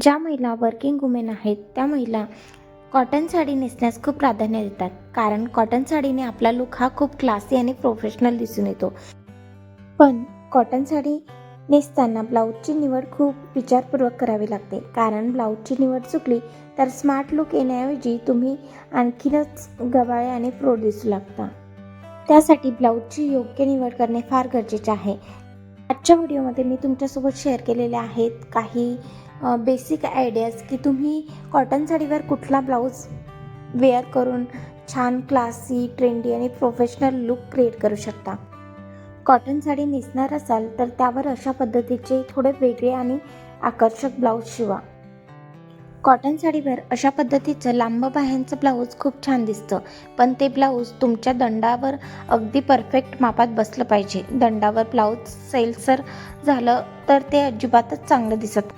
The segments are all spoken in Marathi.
ज्या महिला वर्किंग वुमेन आहेत त्या महिला कॉटन साडी नेसण्यास खूप प्राधान्य देतात. कारण कॉटन साडीने आपला लुक हा खूप क्लासी आणि प्रोफेशनल दिसून येतो. पण कॉटन साडी नेसताना ब्लाऊजची निवड खूप विचारपूर्वक करावी लागते. कारण ब्लाऊजची निवड चुकली तर स्मार्ट लुक येण्याऐवजी तुम्ही आणखीनच गबाळे आणि प्रोड दिसू लागता. त्यासाठी ब्लाऊजची योग्य निवड करणे फार गरजेचे आहे. आजच्या व्हिडिओमध्ये मी तुमच्यासोबत शेअर केलेले आहेत काही बेसिक आयडियाज की तुम्ही कॉटन साडीवर कुठला ब्लाऊज वेअर करून छान क्लासी ट्रेंडी आणि प्रोफेशनल लुक क्रिएट करू शकता. कॉटन साडी नेसणार असाल तर त्यावर अशा पद्धतीचे थोडे वेगळे आणि आकर्षक ब्लाऊज शिवा. कॉटन साडीवर अशा पद्धतीचं लांब बाह्यांचं ब्लाऊज खूप छान दिसतं पण ते ब्लाऊज तुमच्या दंडावर अगदी परफेक्ट मापात बसलं पाहिजे. दंडावर ब्लाऊज सैलसर झालं तर ते अजिबातच चांगलं दिसत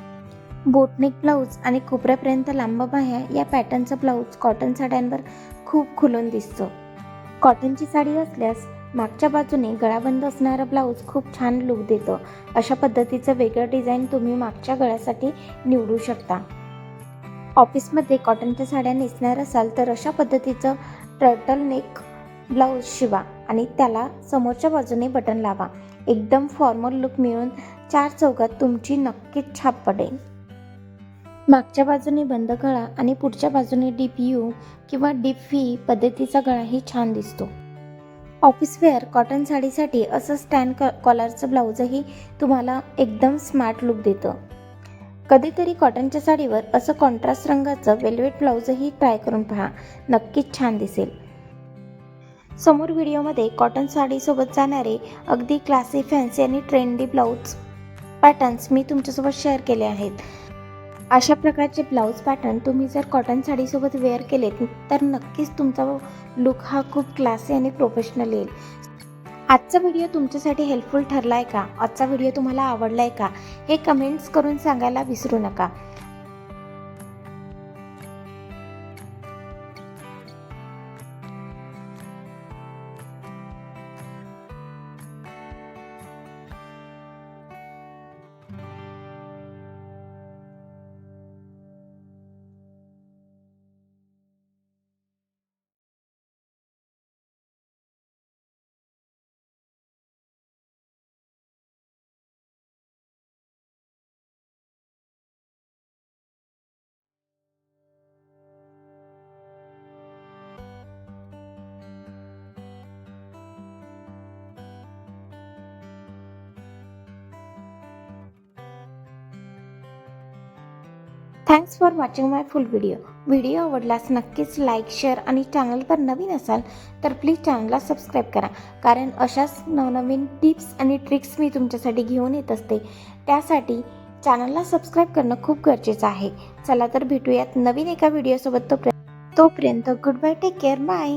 बोटनेक ब्लाऊज आणि कोपऱ्यापर्यंत लांब बाह्या या पॅटर्नचं ब्लाऊज कॉटन साड्यांवर खूप खुलून दिसतं. कॉटनची साडी असल्यास मागच्या बाजूने गळाबंद असणारं ब्लाऊज खूप छान लुक देतं. अशा पद्धतीचं वेगळं डिझाईन तुम्ही मागच्या गळ्यासाठी निवडू शकता. ऑफिसमध्ये कॉटनच्या साड्या नेसणार असाल तर अशा पद्धतीचं टर्टल नेक ब्लाऊज शिवा आणि त्याला समोरच्या बाजूने बटन लावा. एकदम फॉर्मल लुक मिळून चार चौकात तुमची नक्कीच छाप पडेल. मागच्या बाजूने बंद गळा आणि पुढच्या बाजूने डीप यू किंवा डीप व्ही पद्धतीचा गळाही छान दिसतो. ऑफिस वेअर कॉटन साडीसाठी असं स्टँड क कॉलरचं ब्लाऊजही तुम्हाला एकदम स्मार्ट लुक देतं. कधीतरी कॉटनच्या साडीवर असं कॉन्ट्रास्ट रंगाचं वेल्वेट ब्लाऊजही ट्राय करून पहा. नक्कीच छान दिसेल. समोर व्हिडिओमध्ये कॉटन साडीसोबत जाणारे अगदी क्लासी फॅन्सी आणि ट्रेंडी ब्लाऊज पॅटर्न्स मी तुमच्यासोबत शेअर केले आहेत. अशा प्रकारचे ब्लाऊज पॅटर्न तुम्ही जर कॉटन साडीसोबत वेअर केले तर नक्कीच तुमचा लुक हा खूप क्लासी आणि प्रोफेशनल येईल. आजचा व्हिडिओ तुमच्यासाठी हेल्पफुल ठरला आहे का? आजचा व्हिडिओ तुम्हाला आवडला आहे का? हे कमेंट्स करून सांगायला विसरू नका. Thanks for watching my full video video आवडलास नक्कीच लाईक शेअर आणि चॅनलवर नवीन असाल तर प्लीज चॅनलला सबस्क्राईब करा. कारण अशाच नवनवीन टिप्स आणि ट्रिक्स मी तुमच्यासाठी घेऊन येत असते. त्यासाठी चॅनलला सबस्क्राईब करणं खूप गरजेचं आहे. चला तर भेटूयात नवीन एका व्हिडिओसोबत तोपर्यंत तोपर्यंत good bye take care bye